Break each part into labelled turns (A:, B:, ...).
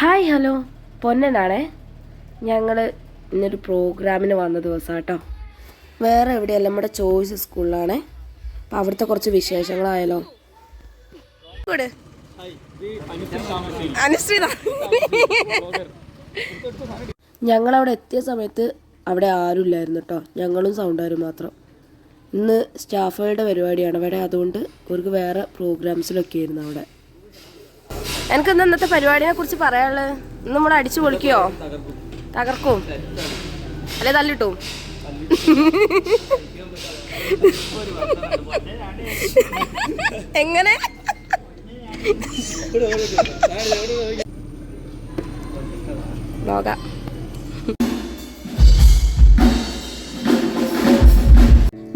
A: Hi hello. പൊന്നനാണേ. ഞങ്ങൾ ഇന്നൊരു പ്രോഗ്രാമിന് വന്ന ദിവസം കേട്ടോ വേറെ എവിടെയല്ല നമ്മുടെ ചോയ്സ് സ്കൂളിലാണേ. അപ്പോൾ അവിടുത്തെ കുറച്ച് വിശേഷങ്ങളായാലോ. അനുശ്രീത ഞങ്ങളവിടെ എത്തിയ സമയത്ത് അവിടെ ആരുമില്ലായിരുന്നു കേട്ടോ ഞങ്ങളും സൗണ്ടാരും മാത്രം. ഇന്ന് സ്റ്റാഫുകളുടെ പരിപാടിയാണ്. അവിടെ അതുകൊണ്ട് അവർക്ക് വേറെ പ്രോഗ്രാംസിലൊക്കെ ആയിരുന്നു അവിടെ. എനിക്ക് ഇന്ന് ഇന്നത്തെ പരിപാടിനെ കുറിച്ച് പറയാനുള്ളത് ഇന്ന് നമ്മൾ അടിച്ചു പൊളിക്കോ? തകർക്കും. അല്ലെ തല്ലിട്ടു? എങ്ങനെ?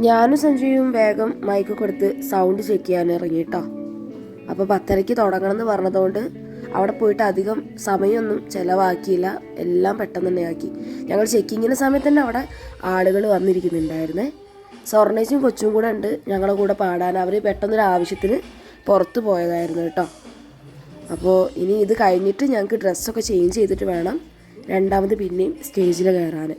A: ഞാനും സഞ്ജയും വേഗം മൈക്ക് കൊടുത്ത് സൗണ്ട് ചെക്ക് ചെയ്യാൻ ഇറങ്ങിട്ടോ അപ്പോൾ പത്തരയ്ക്ക് തുടങ്ങണം എന്ന് പറഞ്ഞതുകൊണ്ട് അവിടെ പോയിട്ട് അധികം സമയമൊന്നും ചിലവാക്കിയില്ല. എല്ലാം പെട്ടെന്ന് തന്നെ ആക്കി. ഞങ്ങൾ ചെക്കിങ്ങിന്റെ സമയത്ത് തന്നെ അവിടെ ആളുകൾ വന്നിരിക്കുന്നുണ്ടായിരുന്നേ. സ്വർണേച്ചും കൊച്ചും കൂടെ ഉണ്ട്. ഞങ്ങളുടെ കൂടെ പാടാൻ അവർ പെട്ടെന്നൊരു ആവശ്യത്തിന് പുറത്ത് പോയതായിരുന്നു കേട്ടോ. അപ്പോൾ ഇനി ഇത് കഴിഞ്ഞിട്ട് ഞങ്ങൾക്ക് ഡ്രസ്സൊക്കെ ചേഞ്ച് ചെയ്തിട്ട് വേണം രണ്ടാമത് പിന്നെയും സ്റ്റേജിൽ കയറാൻ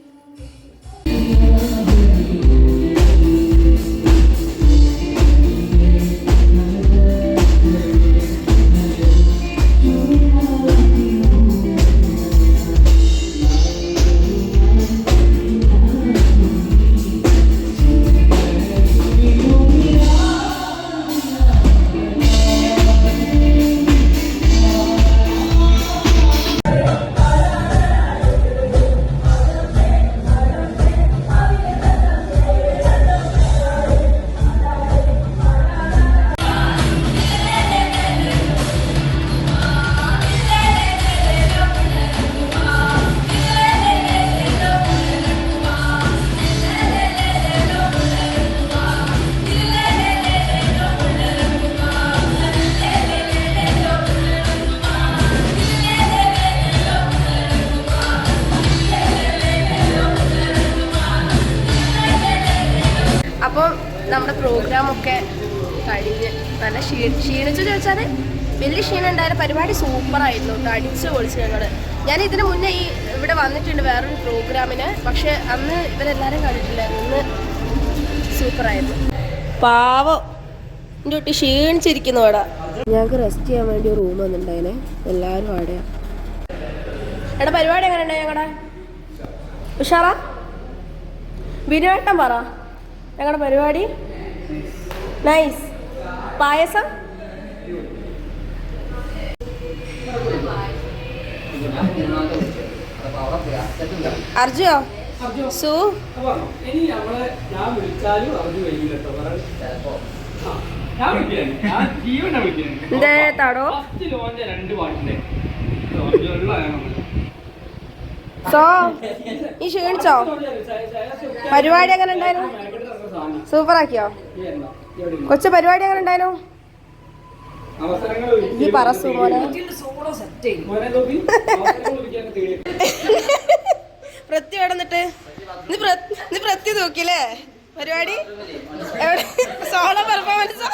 A: പ്രോഗ്രാമൊക്കെ കഴിഞ്ഞ് നല്ല ക്ഷീ ക്ഷീണിച്ചു ചോദിച്ചാൽ വലിയ ക്ഷീണം ഉണ്ടായ പരിപാടി സൂപ്പറായിരുന്നു കേട്ടോ. അടിച്ചു പൊളിച്ച് ഞങ്ങൾ ഞാൻ ഇതിന് മുന്നേ ഈ ഇവിടെ വന്നിട്ടുണ്ട് വേറൊരു പ്രോഗ്രാമിന്. പക്ഷെ അന്ന് ഇവരെല്ലാവരും കണ്ടിട്ടില്ലായിരുന്നു ഇന്ന് സൂപ്പറായിരുന്നു. പാവം. എന്റെ കുട്ടി ക്ഷീണിച്ചിരിക്കുന്നു ഞങ്ങൾക്ക് റെസ്റ്റ് ചെയ്യാൻ വേണ്ടി ഒരു റൂം വന്നിട്ടുണ്ടായിനെ എല്ലാവരും അവിടെയാ. എടാ പരിപാടി എങ്ങനെ ഉണ്ടായി ഞങ്ങളുടെ ഉഷാറാ ബിനുവേട്ടൻ പറ. ഞങ്ങളുടെ പരിപാടി? നൈസ് പായസം? അർജുയോ സു?
B: ഇനി നമ്മളെ ഞാൻ വിളിച്ചാലും
A: എന്തേ താടോ?
B: ഫസ്റ്റ് ലോഞ്ച് രണ്ട്
A: സോ ഈ ക്ഷീണിച്ചോ? പരിപാടി എങ്ങനെ ഉണ്ടായിരുന്നു? സൂപ്പറാക്കിയോ കൊച്ചു പരിപാടി എങ്ങനെ ഉണ്ടായിരുന്നു? ഈ പറ
B: പോലെ
A: പ്രത്യ കിടന്നിട്ട് നീ നീ പ്രത്യ നോക്കിയില്ലേ? പരിപാടി? എവിടെ? സോളോ പെർഫോമൻസ്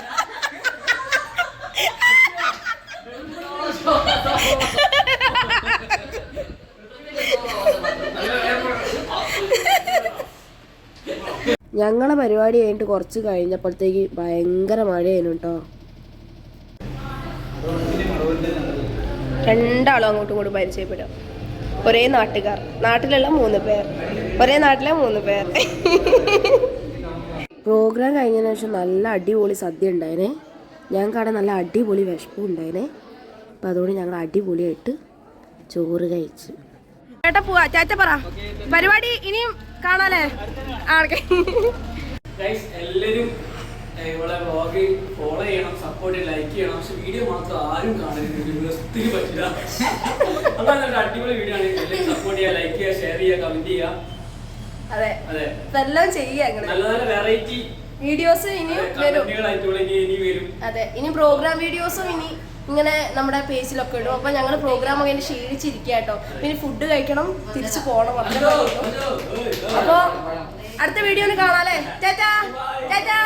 A: ഞങ്ങളെ പരിപാടി കഴിഞ്ഞിട്ട് കുറച്ച് കഴിഞ്ഞപ്പോഴത്തേക്ക് ഭയങ്കര മഴയായിരുന്നു കേട്ടോ. രണ്ടാളും അങ്ങോട്ടും ഇങ്ങോട്ടും പരിചയപ്പെടും. ഒരേ നാട്ടുകാർ. നാട്ടിലുള്ള മൂന്ന് പേർ. ഒരേ നാട്ടിലെ മൂന്ന് പേർ. പ്രോഗ്രാം കഴിഞ്ഞതിന് ശേഷം നല്ല അടിപൊളി സദ്യ ഉണ്ടായേനെ. ഞങ്ങൾക്ക് അവിടെ നല്ല അടിപൊളി വിശപ്പും ഉണ്ടായേനെ. അപ്പം അതുകൊണ്ട് ഞങ്ങൾ അടിപൊളിയായിട്ട് ചോറ് കഴിച്ചു. ചേട്ടാ പോവാ. ചേച്ച പറ. പരിപാടി ഇനിയും കാണാലേ ആൾക്കെ
B: ഗൈസ് എല്ലാവരും ഏഹ്, വ്ളോഗ് ഫോളോ ചെയ്യണം സപ്പോർട്ട് ലൈക്ക് ചെയ്യണം. പക്ഷെ വീഡിയോ മാത്രം ആരും കാണരുത്. ദിവസത്തിന് പറ്റില്ല. അതാണ് ഒരു അടിപൊളി വീഡിയോ ആണ്. എല്ലാവരും സപ്പോർട്ട് ചെയ്യുക ലൈക്ക് ചെയ്യുക ഷെയർ ചെയ്യുക കമന്റ് ചെയ്യുക.
A: അതെ.
B: അതെ.
A: എല്ലാം ചെയ്യുക
B: നല്ല നല്ല വെറൈറ്റി
A: വീഡിയോസ്
B: ഇനി വരും.
A: അതെ. ഇനി പ്രോഗ്രാം വീഡിയോസും ഇനി ഇങ്ങനെ നമ്മുടെ പേജിലൊക്കെ ഇടും. അപ്പൊ ഞങ്ങൾ പ്രോഗ്രാം ഒക്കെ ക്ഷീണിച്ചിരിക്കുക കേട്ടോ. പിന്നെ ഫുഡ് കഴിക്കണം തിരിച്ചു പോകണം അത്ര അപ്പൊ അടുത്ത വീഡിയോയിൽ കാണാല്ലേ ചേച്ചാ ചാച്ചാ